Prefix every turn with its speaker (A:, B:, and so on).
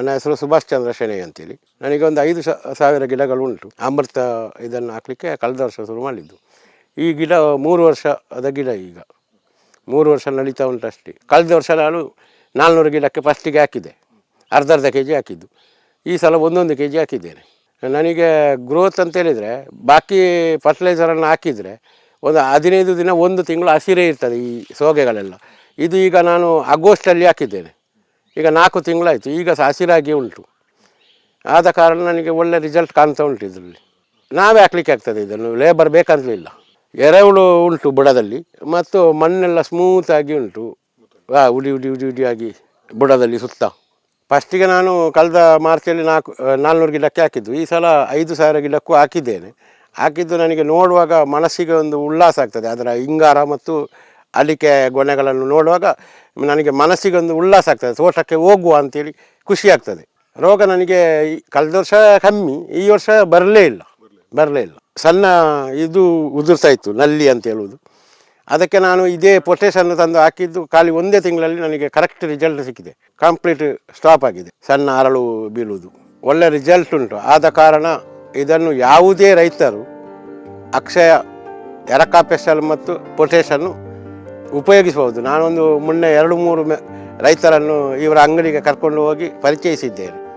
A: ನನ್ನ ಹೆಸರು ಸುಭಾಷ್ ಚಂದ್ರ ಶೆಣೆ ಅಂತೇಳಿ ನನಗೆ ಒಂದು ಐದು ಸಾವಿರ ಗಿಡಗಳು ಉಂಟು ಅಮೃತ ಇದನ್ನು ಹಾಕಲಿಕ್ಕೆ ಕಳೆದ ವರ್ಷ ಶುರು ಮಾಡಿದ್ದು. ಈ ಗಿಡ ಮೂರು ವರ್ಷದ ಗಿಡ ಈಗ. ಮೂರು ವರ್ಷ ನಡೀತಾ ಉಂಟು ಅಷ್ಟೇ. ಕಳೆದ ವರ್ಷ ನಾನು ನಾಲ್ನೂರು ಗಿಡಕ್ಕೆ ಫಸ್ಟಿಗೆ ಹಾಕಿದೆ. ಅರ್ಧ ಅರ್ಧ ಕೆ ಜಿ ಹಾಕಿದ್ದು. ಈ ಸಲ ಒಂದೊಂದು ಕೆ ಜಿ ಹಾಕಿದ್ದೇನೆ. ನನಗೆ ಗ್ರೋತ್ ಅಂತ ಹೇಳಿದರೆ, ಬಾಕಿ ಫರ್ಟಿಲೈಸರನ್ನು ಹಾಕಿದರೆ ಒಂದು ಹದಿನೈದು ದಿನ ಒಂದು ತಿಂಗಳು ಹಸಿರೇ ಇರ್ತದೆ ಈ ಸೋಗೆಗಳೆಲ್ಲ. ಇದು ಈಗ ನಾನು ಆಗಸ್ಟಲ್ಲಿ ಹಾಕಿದ್ದೇನೆ. ಈಗ ನಾಲ್ಕು ತಿಂಗಳಾಯಿತು, ಈಗ ಸಾಸಿರಾಗಿ ಉಂಟು. ಆದ ಕಾರಣ ನನಗೆ ಒಳ್ಳೆ ರಿಸಲ್ಟ್ ಕಾಣ್ತಾ ಉಂಟು ಇದರಲ್ಲಿ. ನಾವೇ ಹಾಕ್ಲಿಕ್ಕೆ ಆಗ್ತದೆ ಇದನ್ನು ಲೇಬರ್ ಬೇಕಂತಲಿಲ್ಲ ಎರೆಹುಳು ಉಂಟು ಬುಡದಲ್ಲಿ, ಮತ್ತು ಮಣ್ಣೆಲ್ಲ ಸ್ಮೂತಾಗಿ ಉಂಟು. ಹಾ ಉಡಿ ಉಡಿ ಉಡಿ ಉಡಿಯಾಗಿ ಬುಡದಲ್ಲಿ ಸುತ್ತ. ಫಸ್ಟಿಗೆ ನಾನು ಕಳೆದ ಮಾರ್ಚಲ್ಲಿ ನಾಲ್ಕು ನಾಲ್ನೂರು ಗಿಡಕ್ಕೆ ಹಾಕಿದ್ದು. ಈ ಸಲ ಐದು ಸಾವಿರ ಗಿಡಕ್ಕೂ ಹಾಕಿದ್ದೇನೆ. ಹಾಕಿದ್ದು ನನಗೆ ನೋಡುವಾಗ ಮನಸ್ಸಿಗೆ ಒಂದು ಉಲ್ಲಾಸ ಆಗ್ತದೆ. ಅದರ ಇಂಗಾರ ಮತ್ತು ಅಡಿಕೆ ಗೊನೆಗಳನ್ನು ನೋಡುವಾಗ ನನಗೆ ಮನಸ್ಸಿಗೆ ಒಂದು ಉಲ್ಲಾಸ ಆಗ್ತದೆ. ತೋಟಕ್ಕೆ ಹೋಗುವ ಅಂತೇಳಿ ಖುಷಿ ಆಗ್ತದೆ. ರೋಗ ನನಗೆ ಕಳೆದ ವರ್ಷ ಕಮ್ಮಿ, ಈ ವರ್ಷ ಬರಲೇ ಇಲ್ಲ. ಬರಲೇ ಇಲ್ಲ. ಸಣ್ಣ ಇದು ಉದುರ್ತಾ ಇತ್ತು, ನಲ್ಲಿ ಅಂತ ಹೇಳುವುದು. ಅದಕ್ಕೆ ನಾನು ಇದೇ ಪೊಟೇಶನ್ನು ತಂದು ಹಾಕಿದ್ದು ಖಾಲಿ ಒಂದೇ ತಿಂಗಳಲ್ಲಿ ನನಗೆ ಕರೆಕ್ಟ್ ರಿಸಲ್ಟ್ ಸಿಕ್ಕಿದೆ. ಕಂಪ್ಲೀಟ್ ಸ್ಟಾಪ್ ಆಗಿದೆ. ಸಣ್ಣ ಅರಳು ಬೀಳುವುದು. ಒಳ್ಳೆ ರಿಸಲ್ಟ್ ಉಂಟು. ಆದ ಕಾರಣ ಇದನ್ನು ಯಾವುದೇ ರೈತರು ಅಕ್ಷಯ ಎರಕಾ ಪೆಷಲ್ ಮತ್ತು ಪೊಟೇಶನ್ನು ಉಪಯೋಗಿಸಬಹುದು. ನಾನೊಂದು ಮೊನ್ನೆ ಎರಡು ಮೂರು ರೈತರನ್ನು ಇವರ ಅಂಗಡಿಗೆ ಕರ್ಕೊಂಡು ಹೋಗಿ ಪರಿಚಯಿಸಿದ್ದೇನೆ.